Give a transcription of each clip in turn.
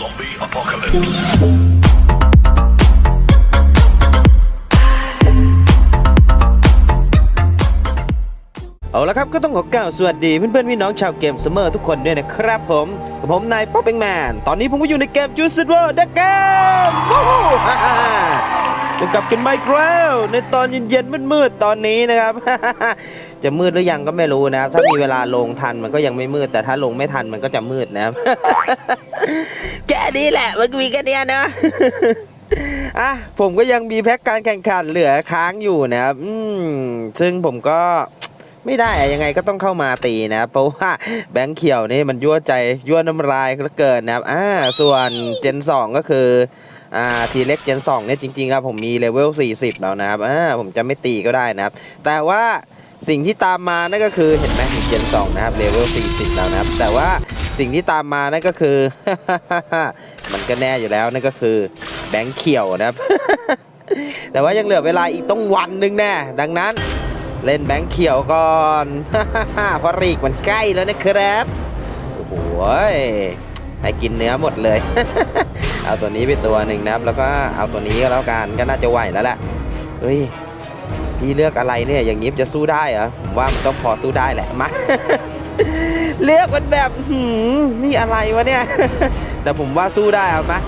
Zombie apocalypse. เอาละครับก็ต้องขอกล่าวสวัสดีเพื่อนๆพี่น้องชาวเกมเสมอทุกคนด้วยนะครับผมกับผมนายป๊อปเองแมนตอนนี้ผมก็อยู่ในเกมจูซิดวอร์เดอะเกมว้าว ฮ่าฮ่าฮ่าพบกับกันไมค์แล้วในตอนเย็นๆมืดๆตอนนี้นะครับ จะมืดหรือยังก็ไม่รู้นะครับ ถ้ามีเวลาลงทันมันก็ยังไม่มืด แต่ถ้าลงไม่ทันมันก็จะมืดนะครับแค่นี้แหละมันมีแค่นี้นะอะผมก็ยังมีแพ็กการแข่งขันเหลือค้างอยู่นะครับอืมซึ่งผมก็ไม่ได้อะยังไงก็ต้องเข้ามาตีนะเพราะว่าแบงค์เขียวนี่มันยั่วใจยั่วน้ำลายเหลือเกินนะครับอ่าส่วนเจน 2 ก็คือ อ่าทีเล็กเจน2เนี่ยจริงๆครับผมมีเลเวล40 แล้วนะครับอ่าผมจะไม่ตีก็ได้นะครับ แต่ว่าสิ่งที่ตามมานั่นก็คือเห็นไหมเจน2นะครับเลเวล40 แล้วนะครับ แต่ว่าสิ่งที่ตามมานั่นก็คือ มันก็แน่อยู่แล้วนั่นก็คือแบงค์เขียวนะครับ แต่ว่ายังเหลือเวลาอีกต้องวันหนึงแน่ดังนั้นเล่นแบงค์เขียวก่อนเพราะรีกมันใกล้แล้วนะครับโอ้โหยให้กินเนื้อหมดเลย เอาตัวนี้ไปตัวหนึ่งนะครับ แล้วก็เอาตัวนี้ก็แล้วกันก็น่าจะไหวแล้วแหละเฮ้ยพี่เลือกอะไรเนี่ยอย่างนี้จะสู้ได้เหรอผมว่ามันต้องพอสู้ได้แหละมาเลือกมันแบบหืมนี่อะไรวะเนี่ย แต่ผมว่าสู้ได้เอามา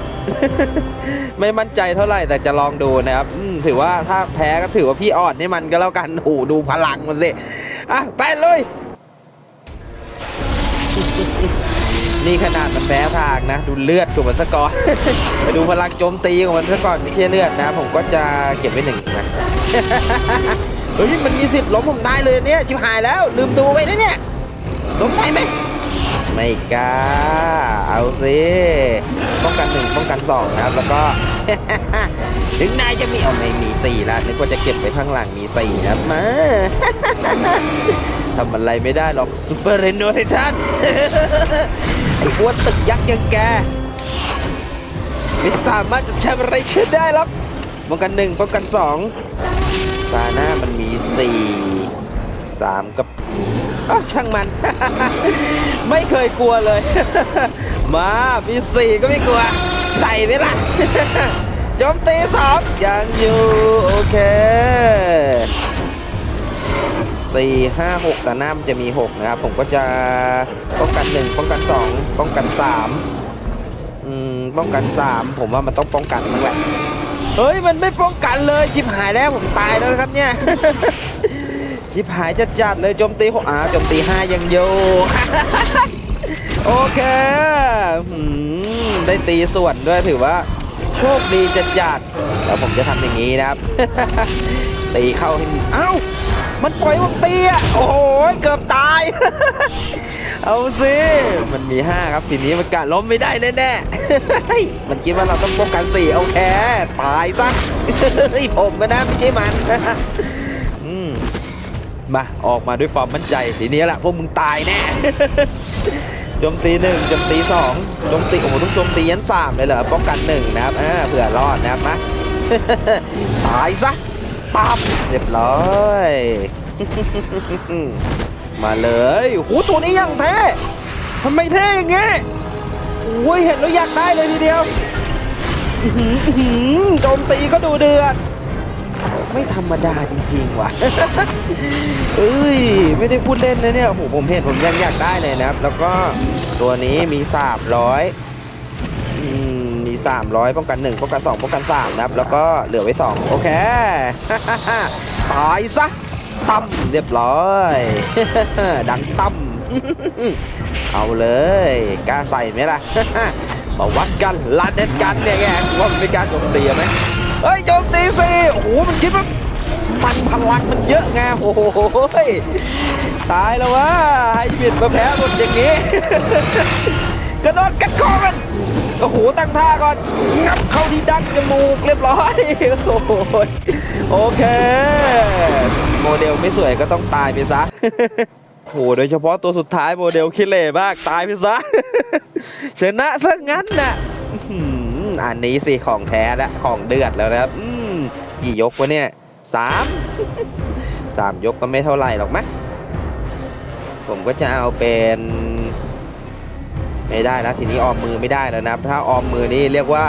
ไม่มั่นใจเท่าไหร่แต่จะลองดูนะครับถือว่าถ้าแพ้ก็ถือว่าพี่อ่อนให้มันก็แล้วกันโอ้โหดูพลังมันสิอะไปเลย นี่ขนาดมันแพ้ทางนะ ดูเลือดของมันซะก่อน ไปดูพลังโจมตีของมันซะก่อนไม่ใช่เลือดนะ ผมก็จะเก็บไว้หนึ่งนะเฮ้ยมันมีสิทธิ์ล้มผมได้เลยเนี่ยชิบหายแล้ว ลืมดูไว้นะเนี่ยล้มได้ไหมไม่กล้า เอาสิป้องกันหนึ่งป้องกันสองนะครับ แล้วก็ ถึงนายจะมีเอาไม่มีสี่ล้วนึกว่าจะเก็บไว้ข้างหลังมีสี่นะครับมา ทำอะไรไม่ได้หรอกซูเปอร์เรโนเทชันไอ้อ้วนตึกยักษ์อยังแก ไม่สามารถจะทำอะไรเชื่อได้หรอกป้องกันหนึ่งป้องกันสองตาหน้ามันมีสี่สามกับอ้าวช่างมัน ไม่เคยกลัวเลย มามีสี่ก็ไม่กลัว ใส่ไหมล่ะโจมตีสองยังอยู่ โอเค สี่ห้าหกแต่หน้ามันจะมีหกนะครับ ผมก็จะป้องกันหนึ่งป้องกันสองป้องกันสามอืม ป้องกันสามผมว่ามันต้องป้องกันมั้งแหละ เฮ้ย มันไม่ป้องกันเลยชิบหายแล้วผมตายแล้วครับเนี่ย ชิบหายจะจัดเลยโจมตีหกอ่าโจมตีห้ายังอยู่ โอเคได้ตีส่วนด้วยถือว่าโชคดีจะจัดแล้วผมจะทำอย่างนี้นะครับ ตีเข้าให้เอ้า มันปล่อยผมตีอะโอ้โหเกือบตาย เอาสิมันมี 5 ครับทีนี้มันกะล้มไม่ได้แน่ๆมันคิดว่าเราต้องป้องกัน4โอเคตายซะเฮ้ยผมนะไม่ใช่มันอืมมาออกมาด้วยความมั่นใจทีนี้แหละพวกมึงตายแน่โจมตีหนึ่งโจมตีสองโจมตีโอ้โหต้องโจมตียันสามเลยเหรอป้องกันหนึ่งนะครับอ่าเผื่อรอดนะครับมาตายซะ ปั๊บเรียบร้อย มาเลยโอ้โหตัวนี้ยังเท่ทำไมเท่อย่างเงี้ยโอ้ยเห็นแล้วอยากได้เลยทีเดียวโจมตีก็ดูเดือด ไม่ธรรมดาจริง ๆ ว่ะ เอ้ย ไม่ได้พูดเล่นนะเนี่ยโอ้โหผมเห็นผมยังอยากได้เลยนะครับ แล้วก็ตัวนี้มีสามร้อย 300 ป้องกัน 1 ป้องกัน 2 ป้องกัน 3 นะครับ แล้วก็เหลือไว้ 2 โอเค ตายซะตั้มเรียบร้อย ดังตั้มเอาเลยกล้าใส่ไหมล่ะมาวัดกันลาดเด็ดกันเนี่ยแกว่ามันไม่กล้าโจมตีไหมเฮ้ยโจมตีสิโอ้โหมันคิดว่ามันพลังมันเยอะไงโอ้โหตายแล้ววะให้บียดมาแพ้หมดอย่างนี้กระโดดกัดคอมัน โอ้โหตั้งท่าก่อนงับเข้าที่ดั้งจมูกเรียบร้อยโอ้โหโอเค โมเดลไม่สวยก็ต้องตายไปซะโอ้โหโดยเฉพาะตัวสุดท้ายโมเดลคิเล่มากตายไปซะชนะซะงั้นน่ะอันนี้สิของแท้และของเดือดแล้วนะครับกี่ยกวะเนี่ยสามสามยกก็ไม่เท่าไหร่หรอกมั้งผมก็จะเอาเป็น ไม่ได้แล้วทีนี้ออมมือไม่ได้แล้วนะถ้าออมมือนี่เรียกว่า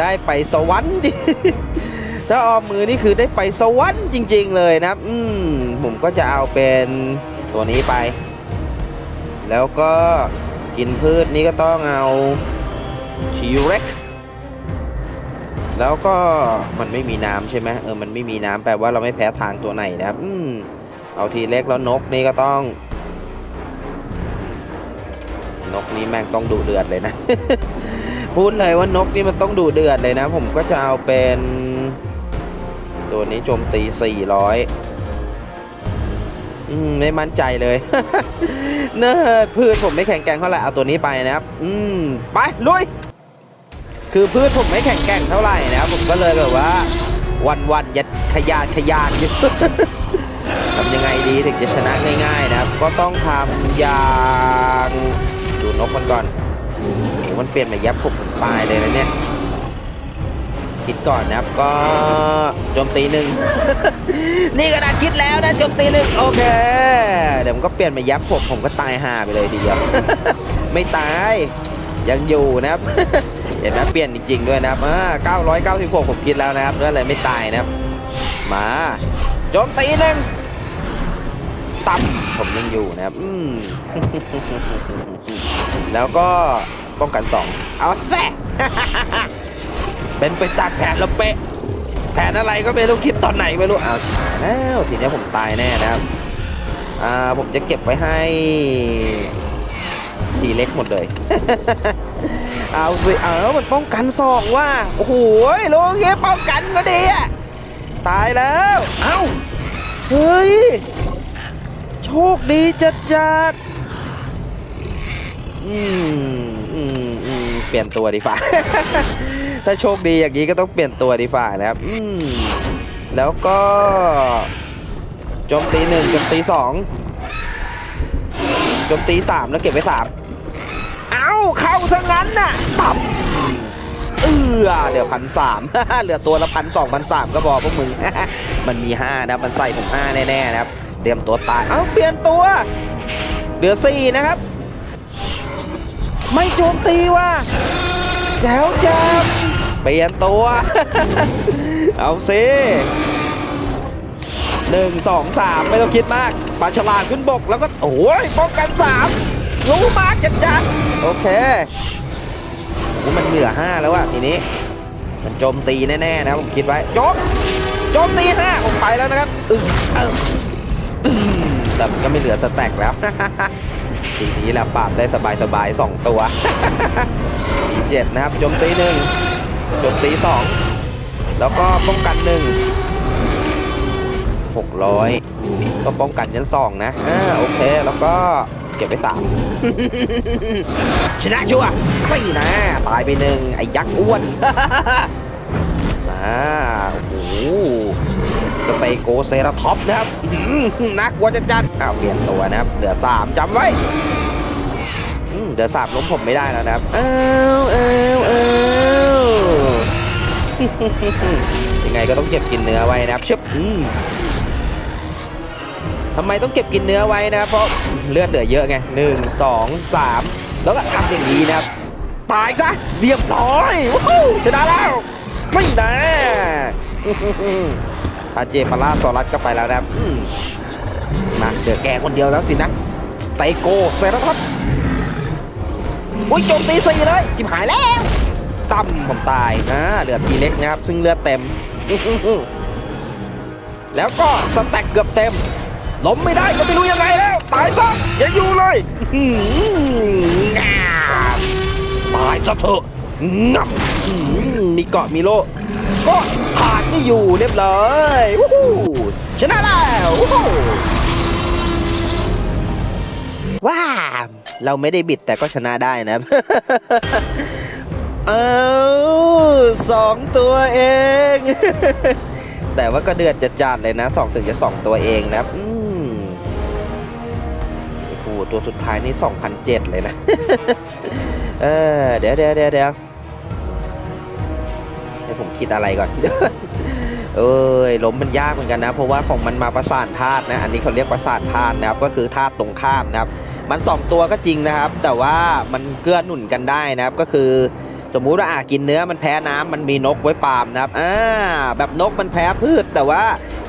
ได้ไปสวรรค์ถ้าออมมือนี่คือได้ไปสวรรค์จริง ๆ เลยนะอืมผมก็จะเอาเป็นตัวนี้ไป แล้วก็กินพืชนี่ก็ต้องเอาชีเร็กแล้วก็มันไม่มีน้ำใช่ไหมเออมันไม่มีน้ำแปลว่าเราไม่แพ้ทางตัวไหนนะครับอืมเอาทีเล็กแล้วนกนี่ก็ต้อง นกนี้แม่งต้องดุเดือดเลยนะ พูดเลยว่านกนี่มันต้องดุเดือดเลยนะ ผมก็จะเอาเป็น ตัวนี้โจมตี 400อืมไม่มั่นใจเลยเนอะพืชผมไม่แข็งแกร่งเท่าไหร่เอาตัวนี้ไปนะครับ อืมไปลุยคือพืชผมไม่แข็งแกร่งเท่าไหร่นะครับผมก็เลยแบบว่า วันวันยัดขยานขยานอยู่ทำยังไงดีถึงจะชนะง่าย ๆ นะครับ ก็ต้องทำอย่าง ดูนกมันก่อนโอ้โหมันเปลี่ยนมายับผมผมตายเลยนะเนี่ย คิดก่อนนะครับก็โจมตีหนึ่ง นี่ขนาดคิดแล้วนะโจมตีหนึ่งโอเค เดี๋ยวผมก็เปลี่ยนมายับผมผมก็ตายห่าไปเลยทีเดียว ไม่ตายยังอยู่นะครับ เห็นไหมเปลี่ยนจริง ๆ ด้วยนะครับอ่า996 ผมคิดแล้วนะครับก็เลยไม่ตายนะครับ มาโจมตีหนึ่งตับผมยังอยู่นะครับ อืม แล้วก็ป้องกันสองเอาแซ่เป็นไปตามแผนแล้วเป๊ะ แผนอะไรก็ไม่รู้คิดตอนไหนไม่รู้เอาแล้วทีนี้ผมตายแน่นะครับอ่าผมจะเก็บไว้ให้ทีเล็กหมดเลย เอาสิเอามันป้องกันสองว่า โอ้โหโลงเงี้ยป้องกันก็ดีอะตายแล้ว เอ้า เฮ้ย โชคดีจัดจัด อืมอืมอืมเปลี่ยนตัวดีฝ่า ถ้าโชคดีอย่างนี้ก็ต้องเปลี่ยนตัวดีฝ่านะครับ อืมแล้วก็โจมตีหนึ่งโจมตีสองโจมตีสามแล้วเก็บไว้สามเอ้าเข้าซะงั้นน่ะตับเออเหลือพันสามเหลือตัวละพันสองพันสามก็บอกพวกมึง มันมีห้านะมันใส่ผมห้าแน่ๆนะครับ เตรียมตัวตาย เอ้าเปลี่ยนตัว เหลือสี่นะครับ ไม่โจมตีว่ะแจ๋วแจ๋วเปลี่ยนตัว เอาสิหนึ่งสองสามไม่ต้องคิดมากปลาฉลามขึ้นบกแล้วก็โอ้ยป้องกันสามรู้มากจัดจัดโอเคโอ้มันเหลือห้าแล้วอะทีนี้ มันโจมตีแน่ๆนะผมคิดไว้โจมโจมตีห้าผมไปแล้วนะครับอือแต่มันก็ไม่เหลือสแต็กแล้ว ทีนี้แหละปราบได้สบายๆสองตัวมีเจ็ดนะครับโจมตีหนึ่งโจมตีสองแล้วก็ป้องกันหนึ่งหกร้อยก็ป้องกันยันสองนะอ่าโอเคแล้วก็เก็บไปสามชนะชัวไม่นะตายไปหนึ่งไอ้ยักษ์อ้วนอ่าโอ้ สเตโกเซราท็อปนะครับนักกว่าจะจัดอ้าวเปลี่ยนตัวนะครับเหลือสามจำไว้เดี๋ยวสามล้มผมไม่ได้แล้วนะครับอ้าวอ้าวอ้าวยังไงก็ต้องเก็บกินเนื้อไว้นะครับชึบทำไมต้องเก็บกินเนื้อไว้นะครับเพราะเลือดเหลือเยอะไงหนึ่งสองสามแล้วก็ทำอย่างนี้นะครับตายซะเรียบร้อยวู้ฮู้ชนะแล้วไม่นะ อาเจปาราซอรัสก็ไปแล้วนะครับอืมมาเดือแกคนเดียวแล้วสินะสเตโกเซราทัสอุ้ยโจมตีสี่เลยจิบหายแล้วตั้มผมตายนะเหลือทีเล็กนะครับ ซึ่งเลือดเต็ม แล้วก็สแต็กเกือบเต็มล้มไม่ได้ก็ไม่รู้ยังไงแล้ว ตายซะอย่าอยู่เลยอื้อหืองามตายซะเถอะงับอื้อหือ มีเกาะมีโลก็ขาดไม่อยู่เรียบร้อยวู้ฮู้ชนะแล้วว้าวเราไม่ได้บิดแต่ก็ชนะได้นะเอาสองตัวเอง แต่ว่าก็เดือดจัดๆเลยนะสองถึงจะสองตัวเองนะอืมโอ้โหตัวสุดท้ายนี่2,007เลยนะ เออเดี๋ยวเดี๋ยวเดี๋ยวเดี๋ยว ให้ผมคิดอะไรก่อน เอ้ยล้มมันยากเหมือนกันนะ เพราะว่าของมันมาประสานธาตุนะ อันนี้เขาเรียกประสานธาตุนะครับ ก็คือธาตุตรงข้ามนะครับ มันสองตัวก็จริงนะครับ แต่ว่ามันเกื้อหนุนกันได้นะครับ ก็คือสมมุติว่าอะกินเนื้อมันแพ้น้ำมันมีนกไว้ปามนะครับอ่าแบบนกมันแพ้พืช แต่ว่า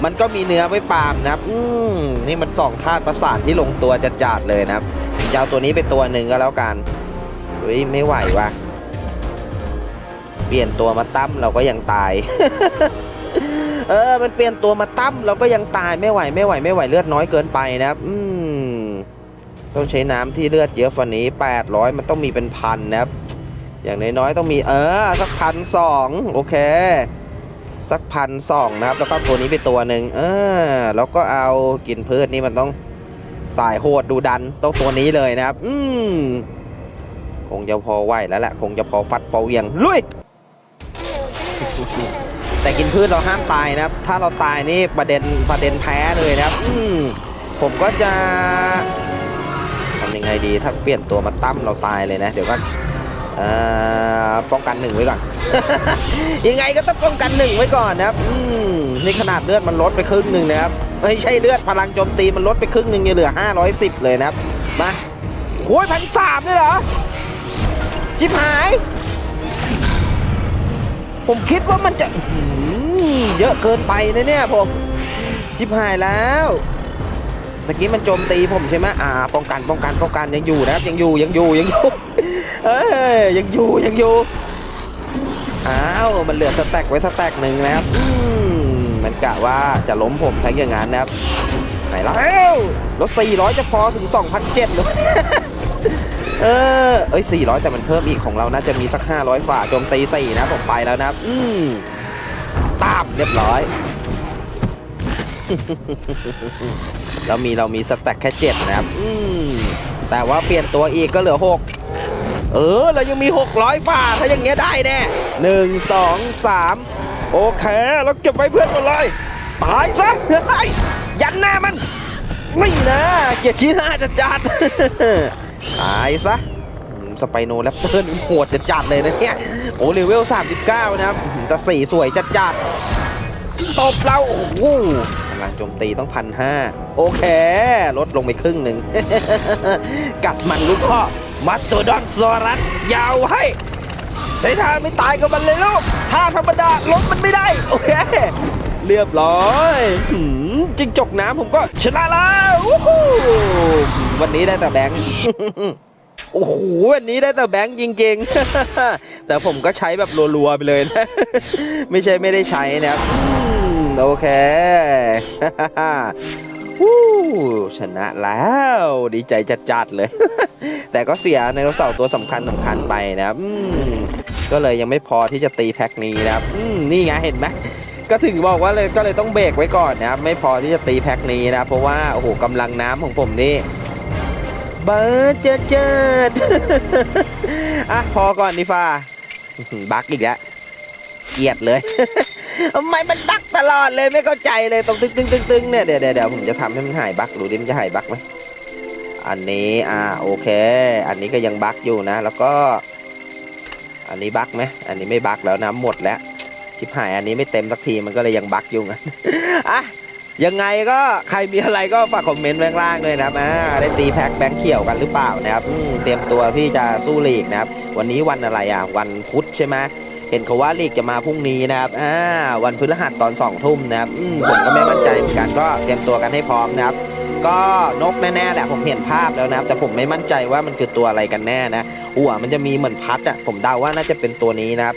มันก็มีเนื้อไว้ปามนะครับ อืมนี่มันสองธาตุประสานที่ลงตัวจัดๆเลยนะครับจะเอาตัวนี้ไปตัวหนึ่งก็แล้วกันเฮ้ยไม่ไหวว่ะ เปลี่ยนตัวมาตั้มเราก็ยังตาย เออ มันเปลี่ยนตัวมาตั้มเราก็ยังตายไม่ไหวไม่ไหวไม่ไหวเลือดน้อยเกินไปนะครับ อืมต้องใช้น้ำที่เลือดเยอะกว่านี้ 800 มันต้องมีเป็นพันนะครับ อย่างน้อยๆต้องมีเออสักพันสองโอเค สักพันสองนะครับ แล้วก็ตัวนี้ไปตัวหนึ่งเออแล้วก็เอากินพืชนี่มันต้องสายโหดดูดันต้องตัวนี้เลยนะครับ อืมคงจะพอไหวแล้วแหละ คงจะพอฟัดพอเวียง ลุย แต่กินพืชเราห้ามตายนะครับ ถ้าเราตายนี่ประเด็นประเด็นแพ้เลยนะครับอืมผมก็จะทำยังไงดีถ้าเปลี่ยนตัวมาตั้มเราตายเลยนะ เดี๋ยวก็อป้องกันหนึ่งไว้ก่อน ยังไงก็ต้องป้องกันหนึ่งไว้ก่อนนะครับอืมนี่ขนาดเลือดมันลดไปครึ่งหนึ่งนะครับไม่ใช่เลือดพลังโจมตีมันลดไปครึ่งหนึ่งเนี่เหลือ 510 เลยนะครับมาโอ้ยพันสามเลยเหรอชิบหาย ผมคิดว่ามันจะอื้อหือเยอะเกินไปนะเนี่ยผม ชิบหายแล้วตะกี้มันโจมตีผมใช่ไหมอ่า ป้องกัน ป้องกัน ป้องกันยังอยู่นะครับ ยังอยู่ ยังอยู่ ยังอยู่ เอ้ย ยังอยู่ ยังอยู่ อ้าว มันเหลือสแต็กไว้สแต็กหนึ่งนะครับอืมมันกะว่าจะล้มผมทั้งอย่างนั้นนะครับ ไหนแล้วรถ400 จะพอถึง 2,007หรือ เออ เอ้ย 400 แต่มันเพิ่มอีกของเราน่าจะมีสัก 500ฝ่าโจมตี4นะผมไปแล้วนะอืมตามเรียบร้อยเรามีเรามีสแต็กแค่7นะครับอืมแต่ว่าเปลี่ยนตัวอีกก็เหลือ6เออ เรายังมี 600ฝ่าถ้าอย่างเงี้ยได้แน่หนึ่งสองสามโอเค เราเก็บไว้เพื่อนหมดเลยตายซะเฮ้ยยันหน้ามัน ไม่นะเกียรติชี้หน้าจะจัด ตายซะสไปโนแรปเตอร์นี่โหดจะจัดเลยนะเนี่ย โอ้เลเวล 39 นะครับแต่สีสวยจัดจัดๆตบเราโอ้โหพลังโจมตีต้องพันห้าโอเค ลดลงไปครึ่งหนึ่ง กัดมันลูกพ่อ มัตโตดอนซอรัสยาวให้ใช้ท่าไม่ตายกับมันเลยลูกท่าธรรมดาลบมันไม่ได้ โอเค เรียบร้อยจิงจกน้ำผมก็ชนะแล้ว วันนี้ได้แต่แบงค์โอ้โหวันนี้ได้แต่แบงค์จริงๆ แต่ผมก็ใช้แบบรัวๆไปเลยนะไม่ใช่ไม่ได้ใช้นะครับโอเควู้ชนะแล้วดีใจจัดๆเลย แต่ก็เสียในรถเสาตัวสำคัญสำคัญไปนะครับก็เลยยังไม่พอที่จะตีแพ็คนี้นะครับนี่ไงเห็นไหมก็ถึงบอกว่าเลยก็เลยต้องเบรกไว้ก่อนนะครับไม่พอที่จะตีแพ็คนี้นะเพราะว่าโอ้โหกำลังน้ำของผมนี่ เบิร์ดเจิดเจิดอะพอก่อนดีฟ้าบักอีกแล้วเกลียดเลยทำไมมันบักตลอดเลยไม่เข้าใจเลยตรงตึงตึงตึงตึงเนี่ยเดี๋ยวเดี๋ยวผมจะทำให้มันหายบักดูดิมันจะหายบักไหมอันนี้อ่าโอเค อันนี้ก็ยังบักอยู่นะ แล้วก็ อันนี้บักไหมอันนี้ไม่บักแล้วนะหมดแล้วชิบหายอันนี้ไม่เต็มสักทีมันก็เลยยังบักอยู่งั้นอะ ยังไงก็ใครมีอะไรก็ฝากคอมเมนต์แบงล่างเลยนะครับอ่าได้ตีแพ็คแบงค์เขียวกันหรือเปล่านะครับเตรียมตัวที่จะสู้ลีกนะครับ วันนี้วันอะไรอะวันพุธใช่ไหมเห็นเขาว่าลีกจะมาพรุ่งนี้นะครับอ่าวันพฤหัสตอนสองทุ่มนะครับผมก็ไม่มั่นใจเหมือนกันก็เตรียมตัวกันให้พร้อมนะครับก็นกแน่ๆแหละผมเห็นภาพแล้วนะครับ แต่ผมไม่มั่นใจว่ามันคือตัวอะไรกันแน่นะหัวมันจะมีเหมือนพัดอะผมเดาว่าน่าจะเป็นตัวนี้นะครับ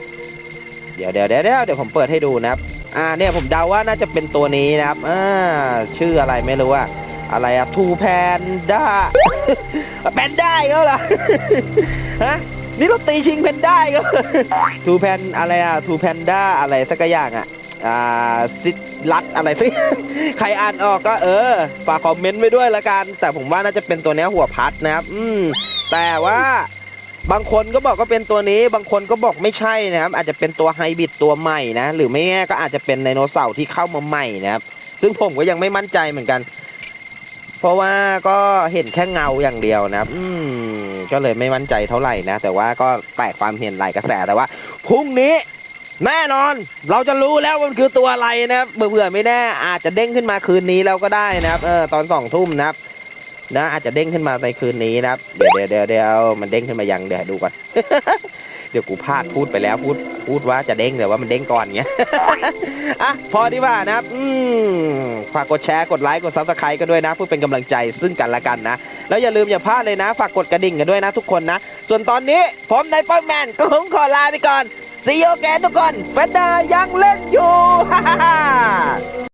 เดี๋ยวเดี๋ยวเดี๋ยวเดี๋ยวเดี๋ยวผมเปิดให้ดูนะครับ อ่าเนี่ยผมเดาว่าน่าจะเป็นตัวนี้นะครับอ่าชื่ออะไรไม่รู้อะอะไรอะทูแพนด้าแพนด้าเขาเหรอฮะนี่เราตีชิงแพนด้าก็ทูแพนอะไรอะทูแพนด้าอะไรสักอย่างอะอ่าซิลัดอะไรสิใครอ่านออกก็เออฝากคอมเมนต์ไว้ด้วยละกัน แต่ผมว่าน่าจะเป็นตัวนี้หัวพัดนะครับ อืมแต่ว่า บางคนก็บอกก็เป็นตัวนี้ บางคนก็บอกไม่ใช่นะครับ อาจจะเป็นตัวไฮบริดตัวใหม่นะ หรือไม่แน่ก็อาจจะเป็นไดโนเสาร์ที่เข้ามาใหม่นะครับ ซึ่งผมก็ยังไม่มั่นใจเหมือนกัน เพราะว่าก็เห็นแค่เงาอย่างเดียวนะครับอืมก็เลยไม่มั่นใจเท่าไหร่นะ แต่ว่าก็แตกความเห็นหลายกระแสแต่ว่าพรุ่งนี้แน่นอนเราจะรู้แล้วว่ามันคือตัวอะไรนะครับเบื่อๆไม่แน่อาจจะเด้งขึ้นมาคืนนี้แล้วก็ได้นะครับเออตอนสองทุ่มนะครับ นะอาจจะเด้งขึ้นมาในคืนนี้นะครับเดี๋ยวเดี๋ยวเดี๋ยวเดี๋ยวมันเด้งขึ้นมายังเดี๋ยวดูก่อน เดี๋ยวกูพลาดพูดไปแล้วพูดพูดว่าจะเด้งแต่ว่ามันเด้งก่อนเงี้ยอะพอดีกว่านะครับอืมฝากกดแชร์กดไลค์กดซับสไครต์กันด้วยนะเพื่อเป็นกำลังใจซึ่งกันและกันนะ แล้วอย่าลืมอย่าพลาดเลยนะ ฝากกดกระดิ่งกันด้วยนะทุกคนนะ ส่วนตอนนี้ผมนายป้องแมนก็คงขอลาไปก่อนซีโอแกนทุกคนเฟนดายังเล่นอยู่ฮ่าฮ่า